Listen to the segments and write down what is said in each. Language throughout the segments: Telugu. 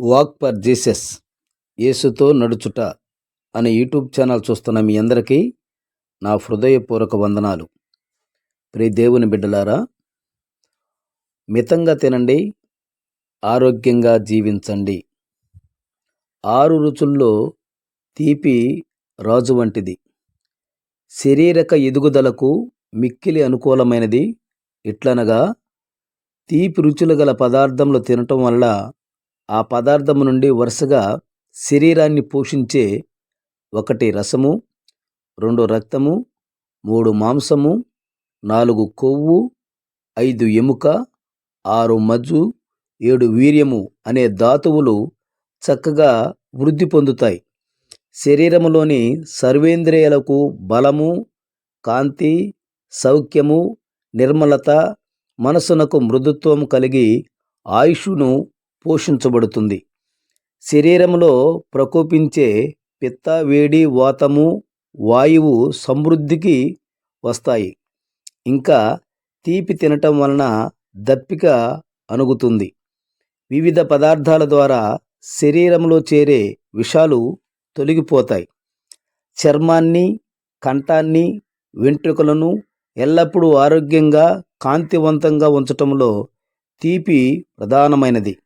వాక్ ఫర్ జీసస్ యేసుతో నడుచుట అనే యూట్యూబ్ ఛానల్ చూస్తున్న మీ అందరికీ నా హృదయపూర్వక వందనాలు. ప్రి దేవుని బిడ్డలారా మితంగా తినండి ఆరోగ్యంగా జీవించండి. ఆరు రుచుల్లో తీపి రాజు వంటిది. శరీరక ఎదుగుదలకు మిక్కిలి అనుకూలమైనది. ఇట్లనగా తీపి రుచులు గల పదార్థములు తినటం వల్ల ఆ పదార్థము నుండి వరుసగా శరీరాన్ని పోషించే ఒకటి రసము రెండు రక్తము మూడు మాంసము నాలుగు కొవ్వు ఐదు ఎముక ఆరు మజ్జు ఏడు వీర్యము అనే ధాతువులు చక్కగా వృద్ధి పొందుతాయి. శరీరములోని సర్వేంద్రియాలకు బలము కాంతి సౌఖ్యము నిర్మలత మనసునకు మృదుత్వం కలిగి ఆయుషును పోషించబడుతుంది. శరీరంలో ప్రకోపించే పిత్త వేడి వాతము వాయువు సమృద్ధికి వస్తాయి. ఇంకా తీపి తినటం వలన దప్పిక అణుగుతుంది. వివిధ పదార్థాల ద్వారా శరీరంలో చేరే విషాలు తొలగిపోతాయి. చర్మాన్ని కంఠాన్ని వెంట్రుకలను ఎల్లప్పుడూ ఆరోగ్యంగా కాంతివంతంగా ఉంచటంలో తీపి ప్రధానమైనది.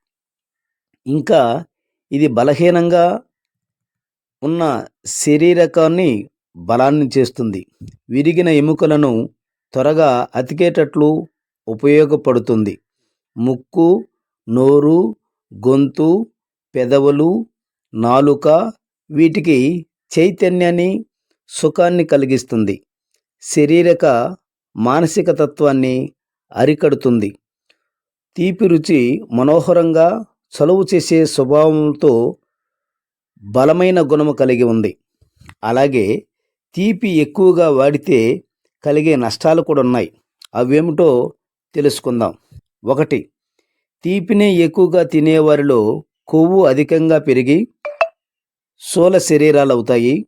ఇంకా ఇది బలహీనంగా ఉన్న శరీరకాన్ని బలాన్ని చేస్తుంది. విరిగిన ఎముకలను త్వరగా అతికేటట్లు ఉపయోగపడుతుంది. ముక్కు నోరు గొంతు పెదవులు నాలుక వీటికి చైతన్యాన్ని సుఖాన్ని కలిగిస్తుంది. శరీరక మానసిక తత్వాన్ని అరికడుతుంది. తీపి రుచి మనోహరంగా చలువు చేసే స్వభావంతో బలమైన గుణము కలిగి ఉంది. అలాగే తీపి ఎక్కువగా వాడితే కలిగే నష్టాలు కూడా ఉన్నాయి. అవేమిటో తెలుసుకుందాం. ఒకటి తీపిని ఎక్కువగా తినేవారిలో కొవ్వు అధికంగా పెరిగి శూల శరీరాలు అవుతాయి.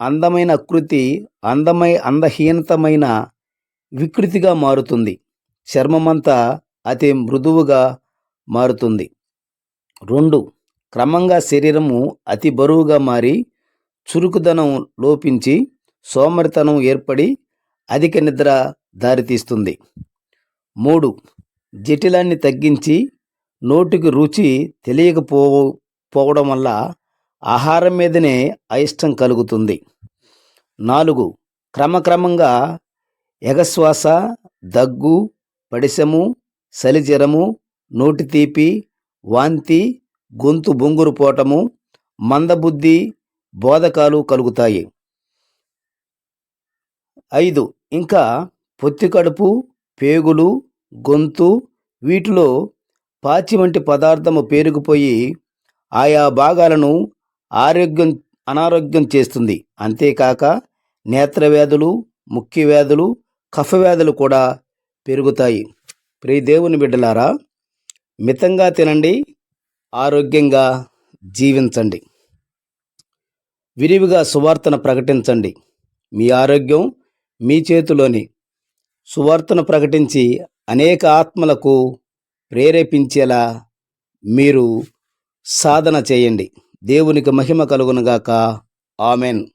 అందమైన ఆకృతి అందమై అందహీనతమైన వికృతిగా మారుతుంది. చర్మమంతా అతి మృదువుగా మారుతుంది. రెండు క్రమంగా శరీరము అతి బరువుగా మారి చురుకుదనం లోపించి సోమరితనం ఏర్పడి అధిక నిద్ర దారితీస్తుంది. మూడు జటిలాన్ని తగ్గించి నోటికి రుచి తెలియకపో పోవడం వల్ల ఆహారం మీదనే అయిష్టం కలుగుతుంది. నాలుగు క్రమక్రమంగా ఎగశ్వాస దగ్గు పడిసెము సలిజరము నోటి తీపి వాంతి గొంతు బొంగురు పోటము మందబుద్ధి బోధకాలు కలుగుతాయి. ఐదు. ఇంకా పొత్తి కడుపు పేగులు గొంతు వీటిలో పాచి వంటి పదార్థము పేరుకుపోయి ఆయా భాగాలను ఆరోగ్యం అనారోగ్యం చేస్తుంది. అంతేకాక నేత్రవ్యాధులు ముఖ్య వ్యాధులు కఫవ్యాధులు కూడా పెరుగుతాయి. ప్రియ దేవుని బిడ్డలారా మితంగా తినండి ఆరోగ్యంగా జీవించండి. విరివిగా సువార్తను ప్రకటించండి. మీ ఆరోగ్యం మీ చేతిలోని సువార్తను ప్రకటించి అనేక ఆత్మలకు ప్రేరేపించేలా మీరు సాధన చేయండి. దేవునికి మహిమ కలుగునుగాక. ఆమెన్.